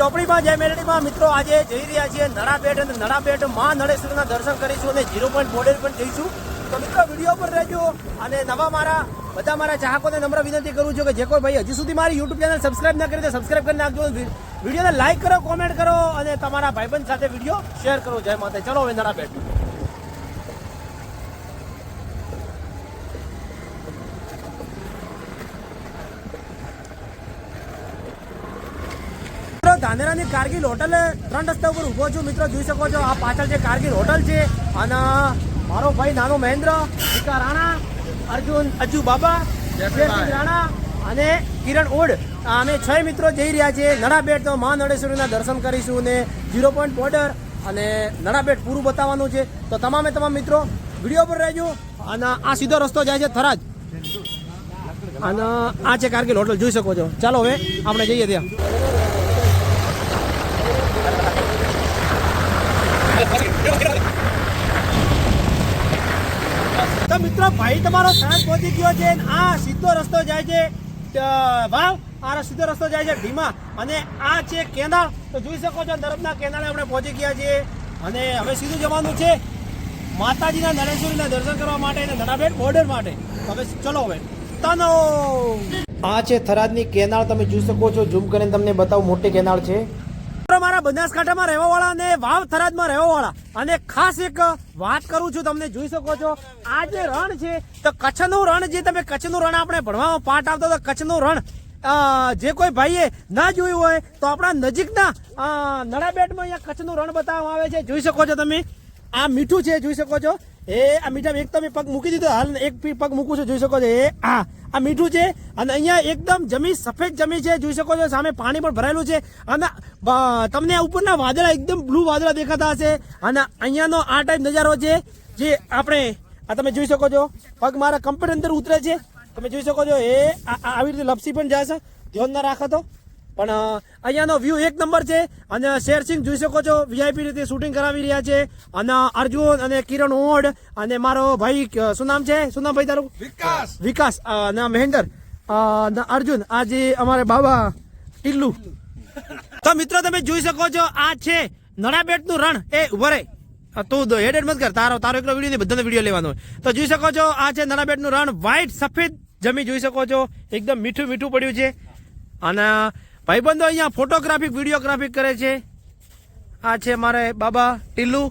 ચોપડીમાં જય મેલડીમાં મિત્રો આજે જઈ રહ્યા છીએ નડાપેટ અને નડાપેટમાં નળેશ્વરના દર્શન કરીશું અને ઝીરો પોઈન્ટ બોર્ડર પણ જઈશું. તો મિત્રો વીડિયો પર રહેજો અને નવા મારા, બધા મારા ચાહકોને નમ્ર વિનંતી કરું છું કે જે કોઈ ભાઈ હજી સુધી મારી યુટ્યુબ ચેનલ સબસ્ક્રાઈબ ના કરી તો સબસ્ક્રાઈબ કરી નાખજો. વિડીયોને લાઈક કરો કોમેન્ટ કરો અને તમારા ભાઈબંધ સાથે વીડિયો શેર કરો. જય માતા ચલો હવે નડાબેટ ધાનેરાની કારગિલ હોટલ ત્રણ રસ્તા ઉપર ઊભો છું. મિત્રો જોઈ શકો છો આ પાછળ જે કારગિલ હોટલ છે અને મારો ભાઈ નાનો મહેન્દ્ર વિકા રાણા અર્જુન અજુ બાબા જયસિંહ રાણા અને કિરણ ઓડ. અમે છ મિત્રો જઈ રહ્યા છીએ નડાબેટ. તો મા નળેશ્વરીના દર્શન કરીશું ને ઝીરો પોઈન્ટ બોર્ડર અને નડાબેટ પૂરું બતાવવાનું છે. તો તમામે તમામ મિત્રો વીડિયો પર રહેજો અને આ સીધો રસ્તો જાય છે થરાજ અને આ છે કારગીલ હોટલ જોઈ શકો છો. ચાલો હવે આપણે જઈએ ત્યાં. તો મિત્રો, ભાઈ તમારો સાંજ પહોંચી ગયો છે આ સીધો રસ્તો જાય છે વાવ, આ સીધો રસ્તો જાય છે ભીમા. અને આ છે કેનાળ તો જોઈ શકો છો નર્મદા કેનાળે આપણે પહોંચી ગયા છીએ અને હવે સીધું જવાનું છે માતાજીના નરેશ્વરીના દર્શન કરવા માટે અને નડાબેટ બોર્ડર માટે. હવે ચલો હવે. તનો! આ છે થરાદની કેનાળ તમે જોઈ શકો છો. ઝૂમ કરીને તમને બતાવું, મોટી કેનાળ છે. મિત્રો, મારા બનાસકાંઠામાં રહેવાવાળા અને વાવ થરાદમાં રહેવાવાળા. અને ખાસ એક વાત કરું છું તમને જોઈ શકો છો. આ જે રણ છે તો કચ્છનું રણ જે તમે કચ્છનું રણ આપણે ભણવામાં પાઠ આવતો તો કચ્છનું રણ જે કોઈ ભાઈએ ના જોયું હોય તો આપણા નજીકના નડાબેટમાં અહીંયા કચ્છનું રણ બતાવવામાં આવે છે. જોઈ શકો છો તમે. આ મીઠું છે જોઈ શકો છો. એ આ મીઠા એક તમે પગ મૂકી દીધો હાલ એક પગ મૂકું છું જોઈ શકો છો. એ આ આ મીઠું છે અને અહીંયા એકદમ જમીન સફેદ જમીન છે. જોઈ શકો છો, સામે પાણી પણ ભરાયેલું છે. અને તમને ઉપરના વાદળા એકદમ બ્લુ વાદળા દેખાતા હશે. અને અહીંયાનો આ ટાઈપ નજારો છે, જે આપણે, આ તમે જોઈ શકો છો, પગ મારા કમ્પ્યુટર અંદર ઉતરે છે. તમે જોઈ શકો છો, એ આવી રીતે લપસી પણ જાય છે ધ્યાન ના રાખો તો. પણ અહીંયાનો વ્યૂ એક નંબર છે. અને શેરસિંહ જોઈ શકો છો વીઆઈપી રીતે શૂટિંગ કરાવી રહ્યા છે. અને અર્જુન અને કિરણ ઓડ અને મારો ભાઈ શું નામ છે? શું નામ ભાઈ તારું? વિકાસ. વિકાસ. અને મહેન્દર. અર્જુન આ જે અમારે બાબા ટીલ્લુ. તો મિત્રો તમે જોઈ શકો છો આ છે નડાબેટનું રણ. એ ઊભો રે અ, તું હેડ હેડ મત કર. તારો તારો એકલો વીડિયો નહીં બધાનો વીડિયો લેવાનો તો જોઈ શકો છો આ છે નડાબેટનું રણ. વ્હાઈટ સફેદ જમી જોઈ શકો છો. એકદમ મીઠું મીઠું પડ્યું છે. અને ભાઈબંધો અહીંયા ફોટોગ્રાફિક વિડીયોગ્રાફિક કરે છે. આ છે મારે બાબા ટીલ્લુ.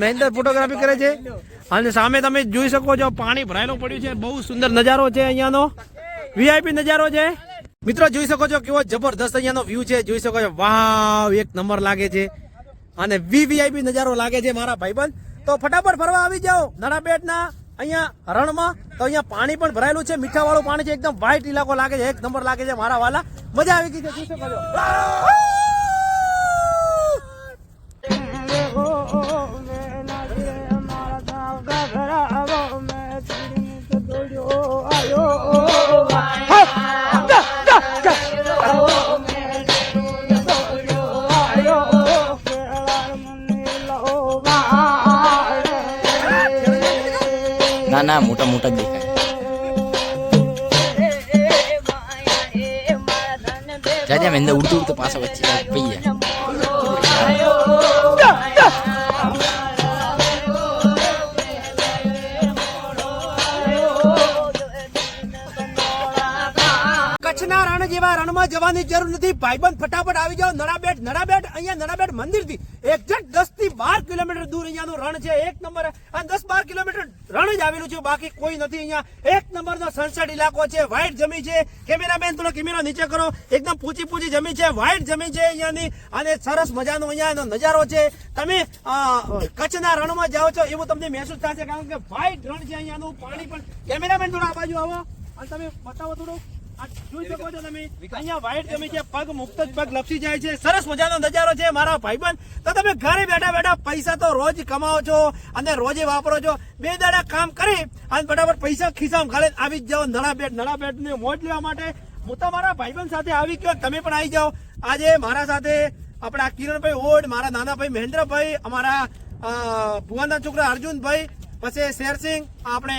મહેન્દ્ર ફોટોગ્રાફી કરે છે. અને સામે તમે જોઈ શકો છો, પાણી ભરાયેલું પડ્યું છે. બહુ સુંદર નજારો છે અહીંયાનો. વીઆઈપી નજારો છે. મિત્રો, જોઈ શકો છો કેવો જબરદસ્ત અહીંયાનો વ્યૂ છે. જોઈ શકો છો, વાવ, એક નંબર લાગે છે. અને વીવીઆઈપી નજારો લાગે છે મારા ભાઈબંધ. તો ફટાફટ ફરવા આવી જાઓ નડાબેટના અહીંયા રણમાં તો અહીંયા પાણી પણ ભરાયેલું છે. મીઠાવાળું પાણી છે. એકદમ વ્હાઈટ ઇલાકો લાગે છે. એક નંબર લાગે છે મારા વાલા. મજા આવી ગઈ છે. શું શકો ના ના મોટા મોટા જ દેખાય. જાજા મેં ઉડતું ઉડતું પાછા વચ્ચે પઈ કચ્છના રણમાં જવાની જરૂર નથી. ભાઈબંધ ફટાફટ આવી જાઓ. નડાબેટ નડાબેટ, અહીંયા નડાબેટ મંદિરથી એક્ઝેક્ટ દસથી બાર કિલોમીટર દૂર અહીંયાનું રણ છે. એક નંબર. અને દસ બાર કિલોમીટર રણ જ આવેલું છે. બાકી કોઈ નથી અહીંયા. એક નંબર નો સનસેટ ઇલાકો છે. વ્હાઈટ જમીન છે. કેમેરામેન, થોડો કેમેરા નીચે કરો. એકદમ પૂછી પૂછી જમી છે. વ્હાઈટ જમીન છે અહીંયાની. અને સરસ મજાનો અહીંયાનો નજારો છે. તમે કચ્છના રણમાં જાઓ છો એવું તમને મહેસૂસ થશે. કારણ કે વ્હાઈટ રણ છે અહીંયાનું. પાણી પણ કેમેરામેન, થોડા આ બાજુ આવો. અને તમે બતાવો થોડું. જોઈ શકો છો તમે. અહીંયા વાઈટ જમી છે પગ મુક્ત પગ લપસી જાય છે. સરસ મજાનો નજારો છે મારા ભાઈબંધ. તો તમે ઘરે બેઠા બેઠા પૈસા તો રોજ કમાવો છો અને રોજે વાપરો છો. બે દાડા કામ કરી અને બરાબર પૈસા ખિસ્સામાં ખાલી આવી જ જાઓ નળાબેટ નળાબેટ ને મોજ લેવા માટે. હું તો મારા ભાઈબંધ સાથે આવી ગયો. તમે પણ આવી જાઓ. આજે મારા સાથે આપણા કિરણભાઈ ઓડ મારા નાના ભાઈ મહેન્દ્રભાઈ અમારા ભુવાના છોકરા અર્જુનભાઈ પછી શેરસિંહ આપણે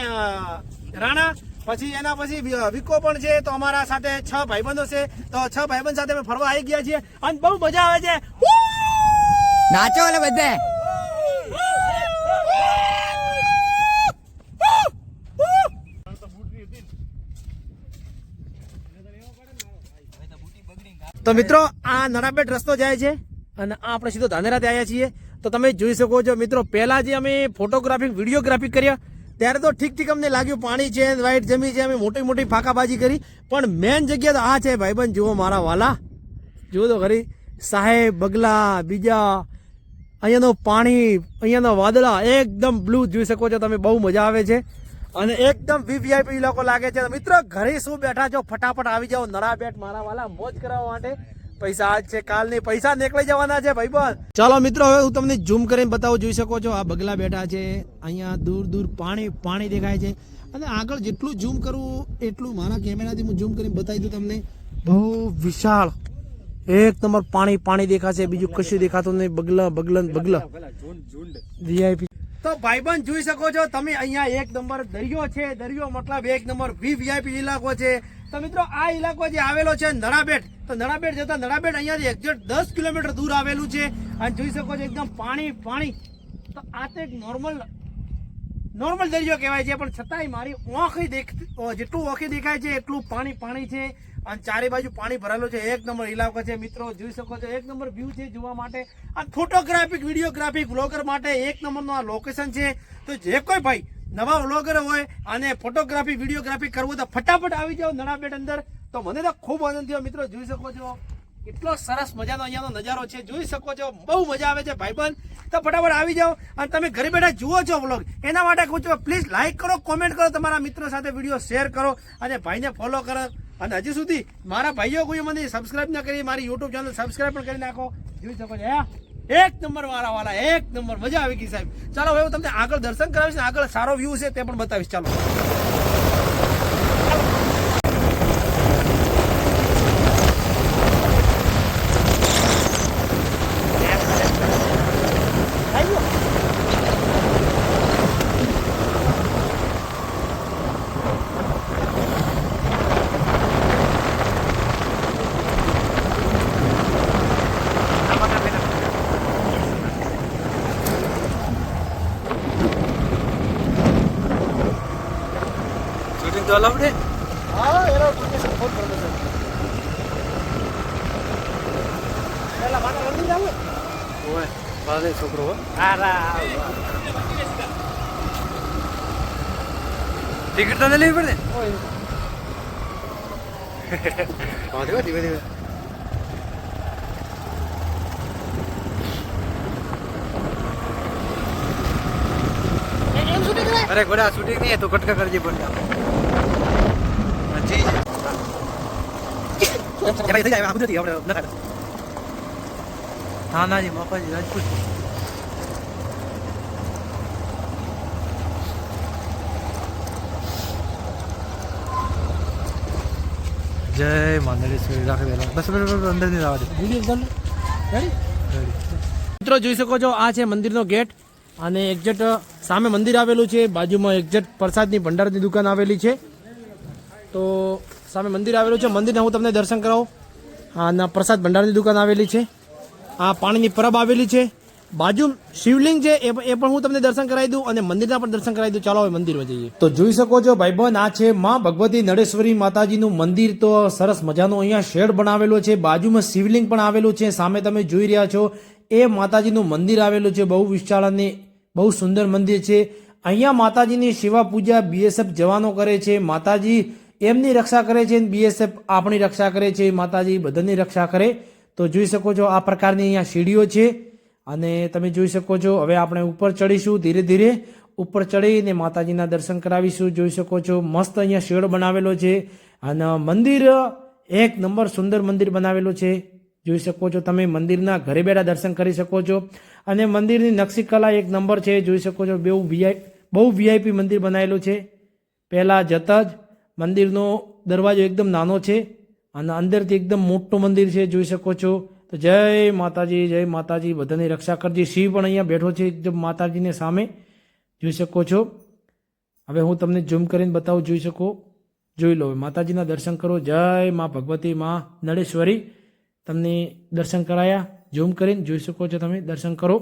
રાણા પછી એના પછી વિકો પણ છે તો અમારા સાથે છ ભાઈબંધો છે તો છ ભાઈબંધ સાથે અમે ફરવા આવી ગયા છીએ અને બહુ મજા આવે છે. નાચો એટલે બધે. તો મિત્રો આ નડાબેટ રસ્તો જાય છે અને આ આપણે સીધો ધાનેરાથી આવ્યા છીએ. તો તમે જોઈ શકો છો મિત્રો પહેલાં જે અમે ફોટોગ્રાફી વિડીયોગ્રાફી કર્યા ત્યારે તો ઠીક ઠીક અમને લાગ્યું, પાણી છે વ્હાઈટ જમી છે, અમે મોટી મોટી ફાંકાબાજી કરી. પણ મેન જગ્યા તો આ છે, ભાઈબંધ, જુઓ મારા વાલા. જુઓ તો ખરી. સાહેબ, બગલા, બીજા, અહીંયાનું પાણી, અહીંયાના વાદળા એકદમ બ્લુ જોઈ શકો છો તમે, બહુ મજા આવે છે. અને એકદમ વીવીઆઈપી લોકો લાગે છે. મિત્રો, ઘરે શું બેઠા છો? ફટાફટ આવી જાઓ, નરા બેટ મારા વાલા, મોજ કરાવવા માટે. પૈસા આજ છે કાલ નહીં. પૈસા નીકળી જવાના છે ભાઈબંધ ચાલો મિત્રો હવે હું તમને ઝૂમ કરીને બતાવું જોઈ શકો છો આ બગલા બેઠા છે. અહીંયા દૂર દૂર પાણી પાણી દેખાય છે. અને આગળ જેટલું ઝૂમ કરું એટલું મારા કેમેરાથી હું ઝૂમ કરીને બતાવી દઉં તમને. બહુ વિશાળ. એક નંબર પાણી પાણી દેખાશે બીજું કશું દેખાતું નહીં. બગલા બગલન બગલા. વીઆઈપી તો ભાઈબંધ જોઈ શકો છો તમે અહીંયા એક નંબર દરિયો છે. દરિયો મતલબ એક નંબર વી વીઆઈપી ઇલાકો છે. તો મિત્રો, આ ઇલાકો જે આવેલો છે નડાબેટ તો નડાબેટ જતા નડાબેટ અહીંયાથી એક્ઝેક્ટ દસ કિલોમીટર દૂર આવેલું છે. અને જોઈ શકો છો એકદમ પાણી પાણી. તો આ તો એક નોર્મલ નોર્મલ દરિયો કહેવાય છે, પણ છતાંય મારી ઓંખી દેખ જેટલું ઓંખી દેખાય છે, એટલું પાણી પાણી છે. અને ચારે બાજુ પાણી ભરાયેલું છે. એક નંબર ઇલાકો છે. મિત્રો, જોઈ શકો છો, એક નંબર વ્યૂ છે જોવા માટે. આ ફોટોગ્રાફિક વિડીયોગ્રાફિક વ્લોગર માટે એક નંબરનું આ લોકેશન છે. તો જે કોઈ ભાઈ નવા વ્લોગર હોય અને ફોટોગ્રાફી વિડીયોગ્રાફી કરવું તો ફટાફટ આવી જાઓ નડાબેટ અંદર. તો મને તો ખૂબ આનંદ થયો. મિત્રો, જોઈ શકો છો કેટલો સરસ મજાનો અહીંયાનો નજારો છે. જોઈ શકો છો, બહુ મજા આવે છે ભાઈબંધ. તો ફટાફટ આવી જાઓ અને તમે ઘરે બેઠા જુઓ છો વ્લોગ. એના માટે કહું છું પ્લીઝ લાઇક કરો કોમેન્ટ કરો, તમારા મિત્રો સાથે વીડિયો શેર કરો અને ભાઈને ફોલો કરો. અને હજી સુધી મારા ભાઈઓ કોઈ મને સબસ્ક્રાઇબ ન કરી, મારી યુટ્યુબ ચેનલ સબસ્ક્રાઇબ પણ કરી નાખો. જોઈ શકો છો, હે? એક નંબર વાળા વાળા એક નંબર. મજા આવી ગઈ સાહેબ. ચાલો હવે તમને આગળ દર્શન કરાવીશ આગળ સારો વ્યૂ છે તે પણ બતાવીશ. ચાલો શૂટિંગ તો અલાઉડ હે હા એનો ફોન કરો સર પેલા માતા મંદિર જાવ ઓય ભાલે છોકરો હો. ટિકિટ તો લેવી પડે હા ધીમે ધીમે. ધીમે અરે ગોડા શૂટિંગ નહીં તો કટકા કરજે પણ જી ભાઈ આ બધું ન ના જી મફાજી રાજપૂત જય માંદરેશ્વરી રાખી દેલો બસ બસ અંદર નહીં આવવા દે રેડી મિત્રો, જોઈ શકો છો, આ છે મંદિરનો ગેટ અને એક્ઝેટ સામે મંદિર આવેલું છે. બાજુમાં એક્ઝેટ પ્રસાદની ભંડારની દુકાન આવેલી છે. તો સામે મંદિર આવેલું છે. મંદિરને હું તમને દર્શન કરાવું. ના પ્રસાદ ભંડારની દુકાન આવેલી છે. આ પાણીની પરબ આવેલી છે. બાજુ શિવલિંગ છે, એ પણ હું તમને દર્શન કરાવી દઉં અને મંદિરના પણ દર્શન કરાવી દઉં. ચાલો હવે મંદિરમાં જઈએ. તો જોઈ શકો છો, ભાઈબંધ, આ છે માં ભગવતી નળેશ્વરી માતાજીનું મંદિર. તો સરસ મજાનો અહીંયા શેડ બનાવેલો છે. બાજુમાં શિવલિંગ પણ આવેલું છે. સામે તમે જોઈ રહ્યા છો, એ માતાજીનું મંદિર આવેલું છે. બહુ વિશાળ અને બહુ સુંદર મંદિર છે. અહીંયા માતાજીની સેવા પૂજા બીએસએફ જવાનો કરે છે. માતાજી એમની રક્ષા કરે છે બીએસએફ આપણી રક્ષા કરે છે, માતાજી બધાની રક્ષા કરે. તો જોઈ શકો છો આ પ્રકારની અહીંયા સીડીઓ છે. અને તમે જોઈ શકો છો, હવે આપણે ઉપર ચડીશું ધીરે ધીરે. ઉપર ચડીને માતાજીના દર્શન કરાવીશું. જોઈ શકો છો, મસ્ત અહીંયા શેડ બનાવેલો છે. અને મંદિર, એક નંબર સુંદર મંદિર બનાવેલું છે. જોઈ શકો છો તમે મંદિરના ઘરે બેઠા દર્શન કરી શકો છો. અને મંદિરની નકશી કલા એક નંબર છે. જોઈ શકો છો બહુ વીઆઈ બહુ વીઆઈપી મંદિર બનાવેલું છે. પહેલાં જતા જ મંદિરનો દરવાજો એકદમ નાનો છે અને અંદરથી એકદમ મોટું મંદિર છે, જોઈ શકો છો. તો જય માતાજી જય માતાજી, બધાની રક્ષા કરજે. શિવ પણ અહીંયા બેઠો છે એકદમ માતાજીને સામે. જોઈ શકો છો. હવે હું તમને ઝૂમ કરીને બતાવું, જોઈ શકો. જોઈ લો, માતાજીના દર્શન કરો. જય મા ભગવતી મા નળેશ્વરી તમને દર્શન કરાયા. ઝૂમ કરીને જોઈ શકો છો તમે, દર્શન કરો.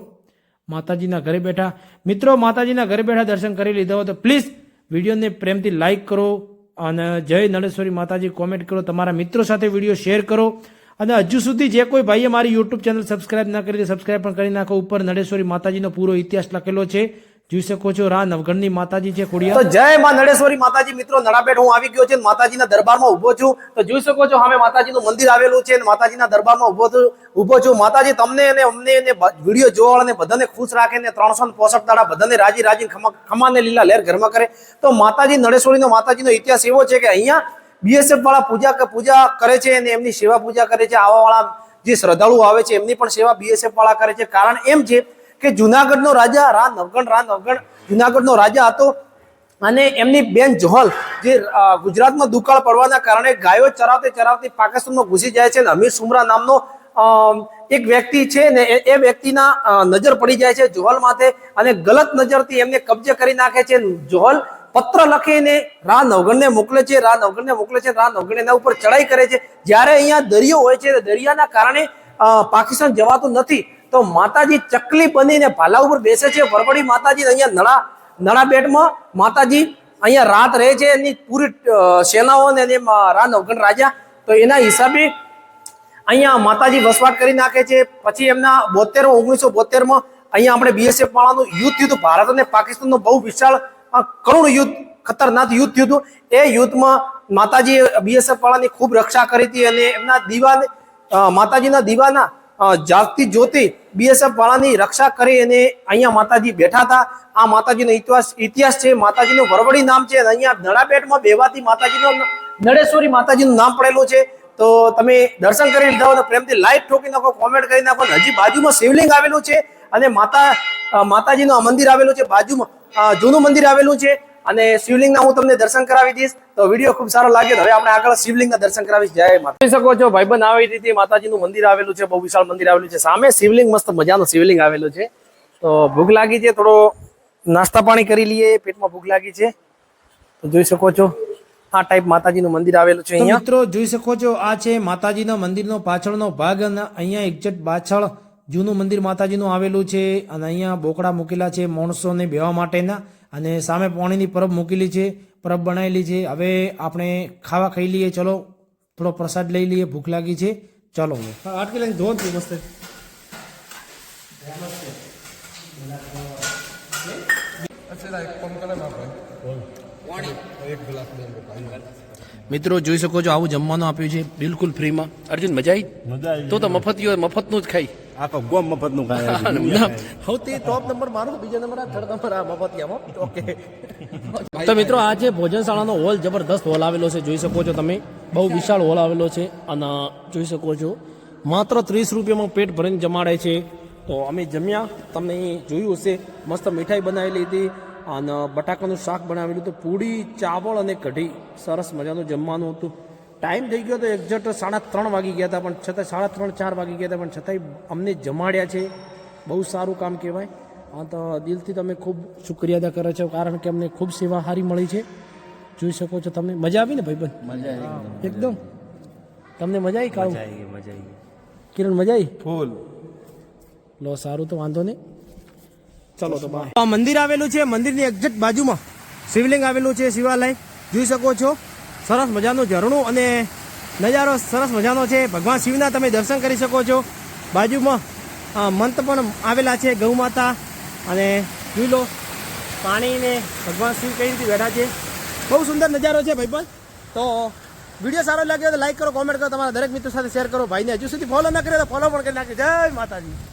માતાજીના ઘરે બેઠા. મિત્રો, માતાજીના ઘરે બેઠા દર્શન કરી લીધા હોય તો પ્લીઝ વિડીયોને પ્રેમથી લાઈક કરો. અને જય નળેશ્વરી માતાજી કોમેન્ટ કરો, તમારા મિત્રો સાથે વીડિયો શેર કરો. અને હજુ સુધી જે કોઈ ભાઈએ મારી યુટ્યુબ ચેનલ સબસ્ક્રાઇબ ના કરી સબસ્ક્રાઇબ પણ કરી નાખો. ઉપર નળેશ્વરી માતાજીનો પૂરો ઇતિહાસ લખેલો છે. જોઈ શકો છો રા નવગણની માતાજી છે ખોડિયા જય માં નળેશ્વરી માતાજી, મિત્રો, નડાપેટ હું આવી ગયો છે માતાજીના દરબારમાં ઊભો છું. તો જોઈ શકો છો હવે માતાજીનું મંદિર આવેલું છે અને માતાજીના દરબારમાં ઊભો છું ઊભો છું. માતાજી, તમને અને અમને અને વીડિયો જોવાળાને બધાને ખુશ રાખે ને ત્રણસો ને પોસઠ દાડા બધાને રાજી રાજી ખમા, ખમાને લીલા લહેર ઘરમાં કરે. તો માતાજી નળેશ્વરીનો માતાજીનો ઇતિહાસ એવો છે કે અહીંયા બીએસએફ વાળા પૂજા પૂજા કરે છે અને એમની સેવા પૂજા કરે છે. આવા વાળા જે શ્રદ્ધાળુ આવે છે, એમની પણ સેવા બીએસએફ વાળા કરે છે. કારણ એમ છે કે જુનાગઢનો રાજા રા નવગણ રા નવગણ જુનાગઢનો રાજા હતો. અને એમની બેન જોહલ જે ગુજરાતમાં દુકાળ પડવાના કારણે ગાયો ચરાવતી ચરાવતી પાકિસ્તાનમાં ઘૂસી જાય છે અને અમીર સુમરા નામનો એક વ્યક્તિ છે ને એ- વ્યક્તિના નજર પડી જાય છે જોહલ માથે અને ગલત નજરથી એમને કબજે કરી નાખે છે. જોહલ પત્ર લખીને રા નવગણને મોકલે છે રા નવગણને મોકલે છે રા નવગણ એના ઉપર ચડાઈ કરે છે. જ્યારે અહીંયા દરિયો હોય છે દરિયાના કારણે પાકિસ્તાન જવાતું નથી. તો માતાજી ચકલી બનીને ભાલા ઉપર બેસે છે. વરવડી માતાજી અહીંયા નળા નળા બેટમાં માતાજી અહીંયા રાત રહે છે. એની પૂરી સેનાઓ ને એની રા નવગણ રાજા. તો એના હિસાબે અહીંયા માતાજી વસવાટ કરી નાખે છે. પછી એમના બોતેર, ઓગણીસો બોતેરમાં અહીંયા આપણે બીએસએફ વાળાનું યુદ્ધ થયું ભારત અને પાકિસ્તાનનું બહુ વિશાળ કરુણ યુદ્ધ, ખતરનાક યુદ્ધ થયું હતું. એ યુદ્ધમાં માતાજી બીએસએફ વાળાની ખૂબ રક્ષા કરી હતી અને એમના દીવાને માતાજીના દીવાના જાગતી જ્યોતિ બીએસએફ વાળાની રક્ષા કરી અને અહીંયા માતાજી બેઠા હતા. આ માતાજીનો ઇતિહાસ ઇતિહાસ છે. માતાજીનું વરવડી નામ છે અને અહીંયા નડાપેટમાં બેવાથી માતાજીનો નળેશ્વરી માતાજીનું નામ પડેલું છે. તો તમે દર્શન કરી લીધા હોય તો પ્રેમથી લાઈક ઠોકી નાખો કોમેન્ટ કરી નાખો હજી બાજુમાં શિવલિંગ આવેલું છે અને માતા માતાજીનું આ મંદિર આવેલું છે. બાજુમાં જૂનું મંદિર આવેલું છે. અને શિવલિંગના હું તમને દર્શન કરાવી દઈશ. તો વીડિયો ખૂબ સારો લાગ્યો તો હવે આપણે આગળ શિવલિંગના દર્શન કરાવીશ. જય માતા જોઈ શકો છો ભાઈબંધ આવી રીતે માતાજીનું મંદિર આવેલું છે બહુ વિશાળ મંદિર આવેલું છે. સામે શિવલિંગ મસ્ત મજાનું શિવલિંગ આવેલું છે. તો ભૂખ લાગી છે થોડો નાસ્તા પાણી કરી લઈએ પેટમાં ભૂખ લાગી છે. તો જોઈ શકો છો આ ટાઈપ માતાજીનું મંદિર આવેલું છે અહીંયા. મિત્રો જોઈ શકો છો આ છે માતાજીના મંદિરનો પાછળનો ભાગ અને અહીંયા એક્ઝેક્ટ પાછળ જૂનું મંદિર માતાજીનું આવેલું છે અને અહીંયા બોકડા મૂકેલા છે માણસોને બેવા માટેના. અને સામે પાણીની પરબ મૂકેલી છે પરબ બનાવેલી છે. હવે આપણે ખાવા ખાઈ લઈએ ચલો. થોડો પ્રસાદ લઈ લઈએ ભૂખ લાગી છે. ચલો આટકી લઈને ધોન મસ્ત. મિત્રો જોઈ શકો છો આવું જમવાનું આપ્યું છે બિલકુલ ફ્રીમાં. અર્જુન મજા આવી? તો તો મફતિયો મફતનું જ ખાઈ. આખો ગોમ મફતનું. સૌથી ટોપ નંબર મારો બીજો નંબર આ થર્ડ નંબર આ મફતિયામાં ઓકે તો મિત્રો આ જે ભોજનશાળાનો હોલ જબરદસ્ત હોલ આવેલો છે. જોઈ શકો છો તમે. બહુ વિશાળ હોલ આવેલો છે. અને જોઈ શકો છો. માત્ર ત્રીસ રૂપિયામાં પેટ ભરીને જમાડે છે. તો અમે જમ્યા. તમને જોયું હશે. મસ્ત મીઠાઈ બનાવેલી હતી. અને બટાકાનું શાક બનાવેલું હતું. પૂડી ચાવળ અને કઢી. સરસ મજાનું જમવાનું હતું. ટાઈમ થઈ ગયો તો એક્ઝેક્ટ સાડા ત્રણ વાગી ગયા હતા પણ છતાં સાડા ત્રણ ચાર વાગી ગયા હતા પણ છતાંય અમને જમાડ્યા છે. બહુ સારું કામ કહેવાય. હા તો દિલથી તમે ખૂબ શુક્રિયા અદા કરો છો કારણ કે અમને ખૂબ સેવા સારી મળી છે. જોઈ શકો છો તમને. મજા આવી ને ભાઈબંધ મજા આવી એકદમ તમને મજા આવી કાળું? મજા આવી કિરણ મજા આવી? ફૂલ. લો સારું તો વાંધો નહીં. ચલો તો બાય મંદિર આવેલું છે મંદિરની એક્ઝેક્ટ બાજુમાં. શિવલિંગ આવેલું છે શિવાલય. જોઈ શકો છો. સરસ મજાનું ઝરણું અને નજારો સરસ મજાનો છે. ભગવાન શિવના તમે દર્શન કરી શકો છો. બાજુમાં મંત પણ આવેલા છે ગૌ માતા અને જોઈ લો, પાણીને ભગવાન શિવ કઈ રીતે બેઠા છે. બહુ સુંદર નજારો છે ભાઈબંધ તો વીડિયો સારો લાગ્યો તો લાઈક કરો કોમેન્ટ કરો, તમારા દરેક મિત્રો સાથે શેર કરો. ભાઈને હજુ સુધી ફોલો ન કર્યો તો ફોલો પણ કરી નાખજો. જય માતાજી.